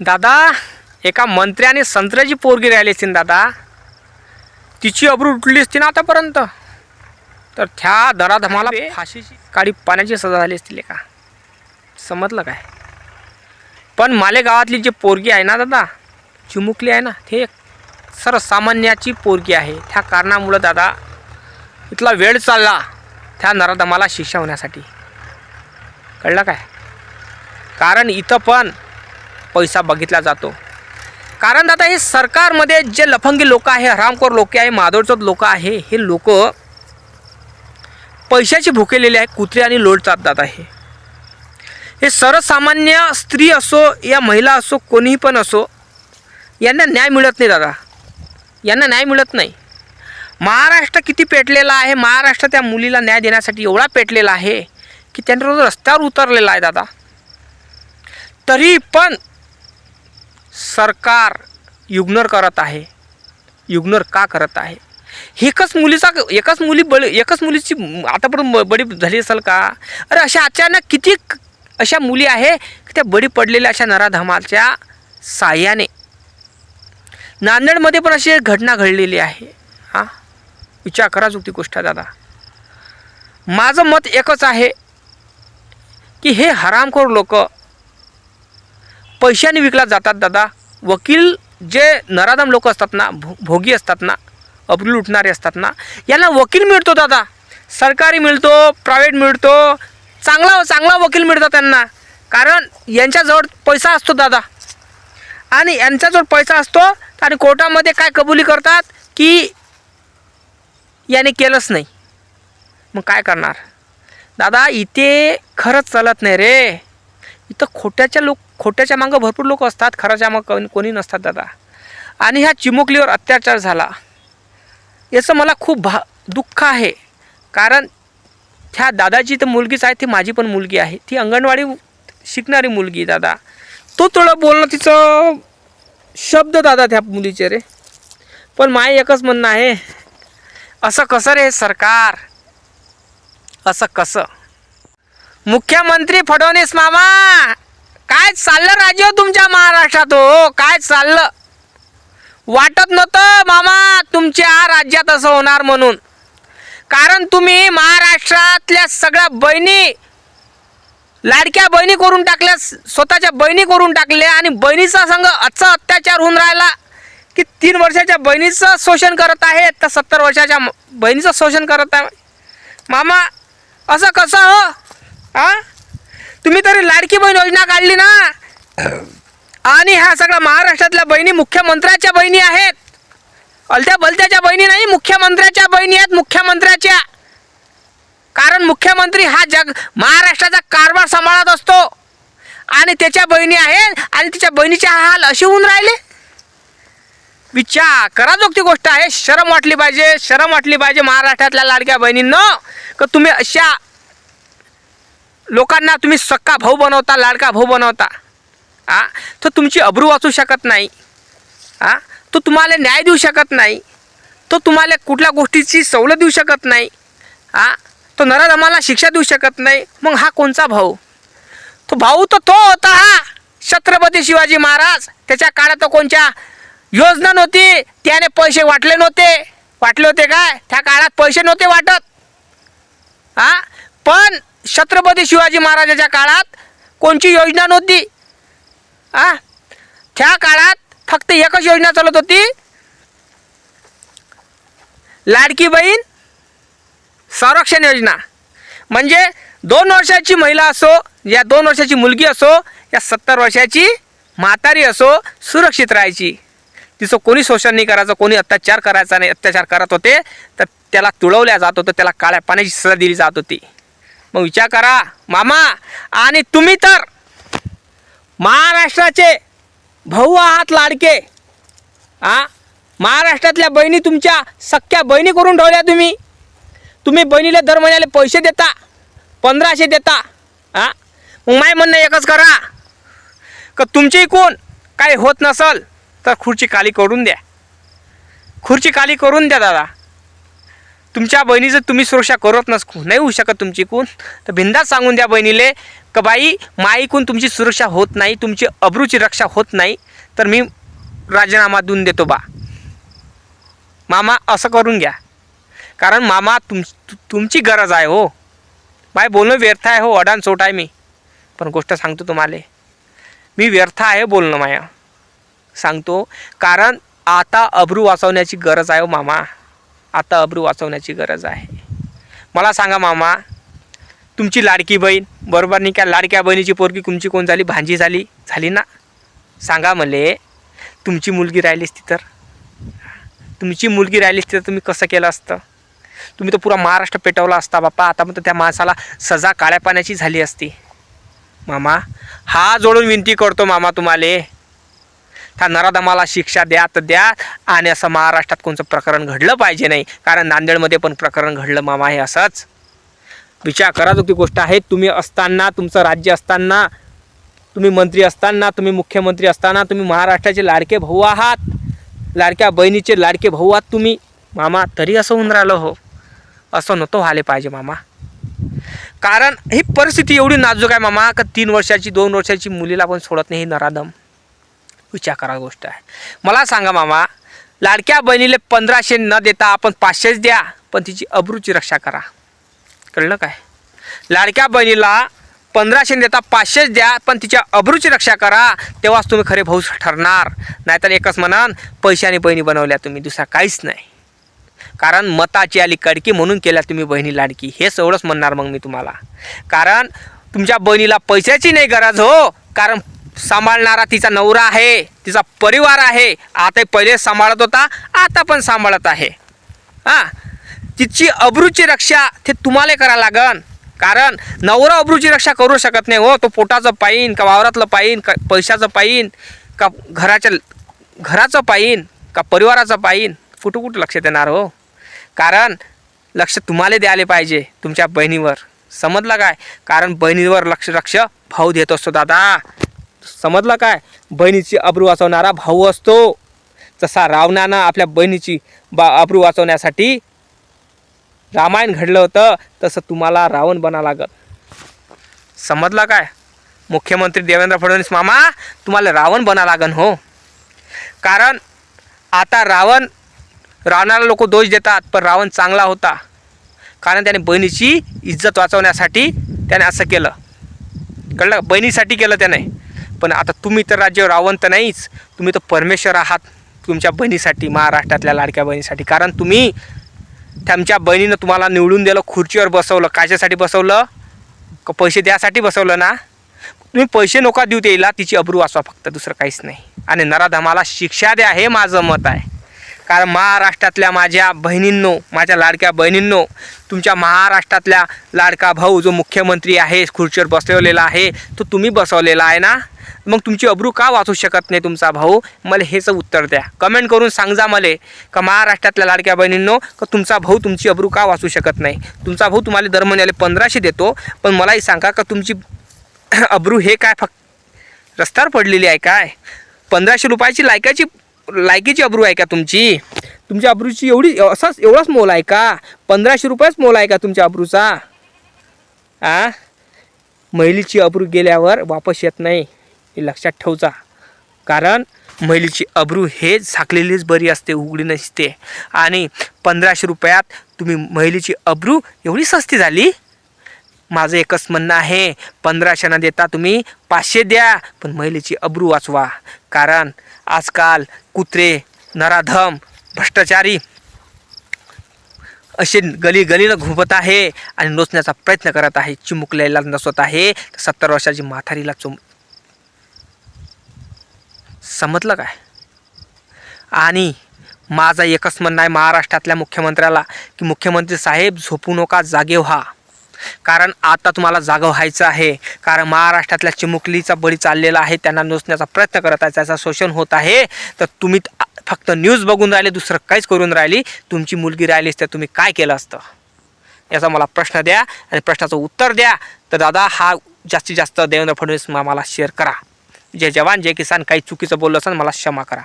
दादा एका मंत्र्याने संत्र्याची पोरगी राहिली असती दादा. तिची अब्रू उठली असती ना आतापर्यंत. तर त्या दरात आम्हाला फाशीची काळी पाण्याची सजा झाली असती का समजलं काय? पण माले गावातली जी पोरगी आहे ना दादा चिमुकली आहे ना ते सर्वसामान्याची पोरगी आहे. त्या कारणामुळं दादा इथला वेळ चालला त्या नराधमाला शिक्षा होण्यासाठी. कळलं काय? कारण इथं पण पैसा बघितला जातो. कारण दादा हे सरकारमध्ये जे लफंगी लोक आहे हरामखोर लोक आहे माधवचोद लोक आहे हे लोक पैशाची भुकेलेले आहे कुत्रे आणि लोट दादा आहे. हे सर्वसामान्य स्त्री असो या महिला असो कोणीही पण असो यांना न्याय मिळत नाही दादा. यांना न्याय मिळत नाही. महाराष्ट्र किती पेटलेला आहे महाराष्ट्र त्या मुलीला न्याय देण्यासाठी एवढा पेटलेला आहे की त्यांना रोज रस्त्यावर उतरलेला आहे दादा. तरी पण सरकार युग्नर करत आहे. युग्नर का करत आहे? एकच मुलीचा एकच मुली बळी एकच मुलीची आतापर्यंत ब- बळी झाली असेल का? अरे अशा अचानक किती अशा मुली आहे की त्या बळी पडलेल्या अशा नराधमाच्या साह्याने. नांदेडमध्ये पण अशी एक घटना घडलेली आहे. हां? विचार करा चुकती गोष्ट दादा. माझं मत एकच आहे की हे हरामखोर लोक पैशाने विकला जातात दादा. वकील जे नराधम लोक असतात ना भो भोगी असतात ना अब्रू लुटणारे असतात ना यांना वकील मिळतो दादा. सरकारी मिळतो प्रायव्हेट मिळतो चांगला चांगला वकील मिळतो त्यांना. कारण यांच्याजवळ पैसा असतो दादा. आणि यांच्याजवळ पैसा असतो आणि कोर्टामध्ये काय कबुली करतात की याने केलंच नाही. मग काय करणार? दादा इथे खरंच चालत नाही रे. इथं खोट्याच्या लोक खोट्याच्या मागं भरपूर लोक असतात खराच्या मागं कोणी कोणी नसतात दादा. आणि ह्या चिमुकलीवर अत्याचार झाला. याचं मला खूप भा दुःख आहे. कारण ह्या दादाची तर मुलगीच आहे ती माझी पण मुलगी आहे. ती अंगणवाडी शिकणारी मुलगी दादा. तो थोडं बोलणं तिचं शब्द दादा त्या मुलीचे रे. पण माय एकच म्हणणं आहे असं कसं रे सरकार? असं कसं? मुख्यमंत्री फडणवीस मामा! काय चाललं राज्य हो तुमच्या महाराष्ट्रात हो? काय चाललं? वाटत नव्हतं मामा तुमच्या राज्यात असं होणार म्हणून. कारण तुम्ही महाराष्ट्रातल्या सगळ्या बहिणी लाडक्या बहिणी करून टाकल्या स्वतःच्या बहिणी करून टाकल्या आणि बहिणीचा संघ असा अत्याचार होऊन राहिला की तीन वर्षाच्या बहिणीचं शोषण करत आहे तर सत्तर वर्षाच्या बहिणीचं शोषण करत आहे. मामा असं कसं हो? आ? तुम्ही तरी लाडकी बहीण योजना काढली ना? आणि ह्या सगळ्या महाराष्ट्रातल्या बहिणी मुख्यमंत्र्याच्या बहिणी आहेत. अलत्या बलत्याच्या बहिणी नाही मुख्यमंत्र्याच्या बहिणी आहेत मुख्यमंत्र्याच्या. कारण मुख्यमंत्री हा जग महाराष्ट्राचा कारभार सांभाळत असतो. आणि त्याच्या बहिणी आहेत आणि तिच्या बहिणीचे हाल असे होऊन राहिले. विचार करा जोगती गोष्ट आहे शरम वाटली पाहिजे शरम वाटली पाहिजे महाराष्ट्रातल्या लाडक्या बहिणींना. का तुम्ही अशा लोकांना तुम्ही सक्का भाऊ बनवता लाडका भाऊ बनवता. आ? तो तुमची अब्रू वाचू शकत नाही. आ? तो तुम्हाला न्याय देऊ शकत नाही. तो तुम्हाला कुठल्या गोष्टीची सवलत देऊ शकत नाही. आ? तो नराधमाला शिक्षा देऊ शकत नाही. मग हा कोणचा भाऊ? तो भाऊ तर तो होता हा छत्रपती शिवाजी महाराज. त्याच्या काळात तो कोणत्या योजना नव्हती. त्याने पैसे वाटले नव्हते. वाटले होते काय? त्या काळात पैसे नव्हते वाटत. आ? पण छत्रपती शिवाजी महाराजाच्या काळात कोणची योजना नव्हती? हा त्या काळात फक्त एकच योजना चालत होती. लाडकी बहीण संरक्षण योजना. म्हणजे दोन वर्षाची महिला असो या दोन वर्षाची मुलगी असो या सत्तर वर्षाची म्हातारी असो सुरक्षित राहायची. तिचं कोणी शोषण नाही करायचं कोणी अत्याचार करायचा नाही अत्याचार करत होते तर त्याला तुळवल्या जात होतं त्याला काळ्या पाण्याची सजा दिली जात होती. मग विचार करा. मामा आणि तुम्ही तर महाराष्ट्राचे भाऊ आहात लाडके. हा महाराष्ट्रातल्या बहिणी तुमच्या सख्या बहिणी करून ठेवल्या तुम्ही. तुम्ही बहिणीला दर महिन्याला पैसे देता पंधराशे देता. हा मग माय म्हणणं एकच करा. का तुमची कोण काही होत नसल तर खुर्ची खाली करून द्या. खुर्ची खाली करून द्या दादा. तुमच्या बहिणीचं तुम्ही सुरक्षा करत नस नाही होऊ शकत तुमची कोण तर भिंदाच सांगून द्या बहिणीले का बाई माईकून तुमची सुरक्षा होत नाही तुमची अब्रूची रक्षा होत नाही तर मी राजीनामा देऊन देतो बा. मामा असं करून घ्या. कारण मामा तुम तुमची गरज आहे हो. माय बोलणं व्यर्थ आहे हो अडान सोट आहे मी. पण गोष्ट सांगतो तुम्हाला. मी व्यर्थ आहे बोलणं माया. सांगतो कारण आता अब्रू वाचवण्याची गरज आहे हो मामा. आता अब्रू वाचवण्याची गरज आहे. मला सांगा मामा तुमची लाडकी बहीण बरोबर नाही का? लाडक्या बहिणीची पोरगी तुमची कोण झाली? भांजी झाली? झाली ना? सांगा मले तुमची मुलगी राहिली ती तर? तुमची मुलगी राहिलीस ती तर तुम्ही कसं केलं असतं? तुम्ही तर पुरा महाराष्ट्र पेटवला असता बाप्पा. आता मग त्या माणसाला सजा काळ्या पाण्याची झाली असती. मामा हा जोडून विनंती करतो मामा तुम्हाला. त्या नराधमाला शिक्षा द्या तर द्या. आणि असं महाराष्ट्रात कोणतं प्रकरण घडलं पाहिजे नाही. कारण नांदेडमध्ये पण प्रकरण घडलं मामा हे असंच. विचार करा जो ती गोष्ट आहे. तुम्ही असताना तुमचं राज्य असताना तुम्ही मंत्री असताना तुम्ही मुख्यमंत्री असताना तुम्ही महाराष्ट्राचे लाडके भाऊ आहात. लाडक्या बहिणीचे लाडके भाऊ आहात तुम्ही. मामा तरी असं होऊन राहिलं हो. असं नव्हतं व्हायला पाहिजे मामा. कारण ही परिस्थिती एवढी नाजूक आहे मामा का तीन वर्षाची दोन वर्षाची मुलीला पण सोडत नाही ही नराधम. विचार करा गोष्ट आहे. मला सांगा मामा लाडक्या बहिणीला पंधराशे न देता आपण पाचशेच द्या पण तिची अब्रूची रक्षा करा. कळलं काय? लाडक्या बहिणीला पंधराशे न देता पाचशेच द्या पण तिच्या अब्रूची रक्षा करा तेव्हाच तुम्ही खरे भाऊ ठरणार. नाहीतर एकच म्हणान पैशाने बहिणी बनवल्या तुम्ही दुसरा काहीच नाही. कारण मताची आली कडकी म्हणून केल्या तुम्ही बहिणी लाडकी. हेच एवढंच म्हणणार मग मी तुम्हाला. कारण तुमच्या बहिणीला पैशाची नाही गरज हो कारण सांभाळणारा तिचा नवरा आहे तिचा परिवार आहे. आता पहिले सांभाळत होता आता पण सांभाळत आहे. हां? तिची अब्रूची रक्षा ते तुम्हाला करा लागन. कारण नवरा अब्रूची रक्षा करू शकत नाही हो. तो पोटाचं पाईन का वावरातलं पाईन का पैशाचं पाईन का घराच्या घराचं पाईन का परिवाराचं पाईन. कुठं कुठं लक्ष देणार हो? कारण लक्ष तुम्हाला द्यायला पाहिजे तुमच्या बहिणीवर. समजलं काय? कारण बहिणीवर लक्ष लक्ष भाऊ देत असतो दादा. समजलं काय? बहिणीची अब्रू वाचवणारा भाऊ असतो. जसा रावणानं आपल्या बहिणीची बा अब्रू वाचवण्यासाठी रामायण घडलं होतं तसं तुम्हाला रावण बना लागत समजलं काय? मुख्यमंत्री देवेंद्र फडणवीस मामा तुम्हाला रावण बना लागन हो. कारण आता रावण रावणाला लोक दोष देतात पण रावण चांगला होता. कारण त्याने बहिणीची इज्जत वाचवण्यासाठी त्याने असं केलं. कळलं? बहिणीसाठी केलं त्याने. पण आता तुम्ही तर राज्य आवंत नाहीच. तुम्ही तर परमेश्वर आहात तुमच्या बहिणीसाठी महाराष्ट्रातल्या लाडक्या बहिणीसाठी. कारण तुम्ही त्यांच्या बहिणीनं तुम्हाला निवडून दिलं खुर्चीवर बसवलं. कायच्यासाठी बसवलं? का पैसे द्यासाठी बसवलं ना? तुम्ही पैसे नका देऊ त्याला तिची अब्रू वाचवा फक्त दुसरं काहीच नाही. आणि नराधमाला शिक्षा द्या हे माझं मत आहे. कारण महाराष्ट्रातल्या माझ्या बहिणींनो माझ्या लाडक्या बहिणींनो तुमच्या महाराष्ट्रातल्या लाडका भाऊ जो मुख्यमंत्री आहे खुर्चीवर बसवलेला आहे तो तुम्ही बसवलेला आहे ना? मग तुमची अब्रू का वाचू शकत नाही तुमचा भाऊ? मला हेच उत्तर द्या. कमेंट करून सांगा मला का महाराष्ट्रातल्या लाडक्या बहिणींनो का तुमचा भाऊ तुमची अब्रू का वाचू शकत नाही? तुमचा भाऊ तुम्हाला दर महिन्याला पंधराशे देतो पण मलाही सांगा का तुमची अब्रू हे काय फक्त रस्त्यावर पडलेली आहे काय? पंधराशे रुपयाची लायकाची लायकीची अब्रू आहे का तुमची? तुमच्या अब्रूची एवढी असाच एवढाच मोल आहे का? पंधराशे रुपयाच मोल आहे का तुमच्या अब्रूचा? आ? महिलेची अब्रू गेल्यावर वापस येत नाही हे लक्षात ठेवचा कारण महिलेची अब्रू हे झाकलेलीच बरी असते उघडी नसते. आणि पंधराशे रुपयात तुम्ही महिलेची अब्रू एवढी सस्ती झाली? माझं एकच म्हणणं आहे पंधराशे न देता तुम्ही पाचशे द्या पण महिलेची अब्रू वाचवा. कारण आजकाल कुत्रे नराधम भ्रष्टाचारी असे गली गलीनं घुमत आहे आणि नोचण्याचा प्रयत्न करत आहे. चिमुकलेला नसत आहे. सत्तर वर्षाची म्हातारीला चुम समजलं काय? आणि माझा एकच म्हणणं आहे महाराष्ट्रातल्या मुख्यमंत्र्याला की मुख्यमंत्री साहेब झोपू नका जागे व्हा. कारण आता तुम्हाला जागा व्हायचं आहे. कारण महाराष्ट्रातल्या चिमुकलीचा बळी चाललेला आहे. त्यांना नोसण्याचा प्रयत्न करत आहे. त्याचा शोषण होत आहे. तर तुम्ही फक्त न्यूज बघून राहिले दुसरं काहीच करून राहिली. तुमची मुलगी राहिली तर तुम्ही काय केलं असतं? याचा मला प्रश्न द्या आणि प्रश्नाचं उत्तर द्या. तर दादा हा जास्तीत जास्त देवेंद्र फडणवीस मला शेअर करा. जय जवान जय किसान. काही चुकीचं बोललं असेल मला क्षमा करा.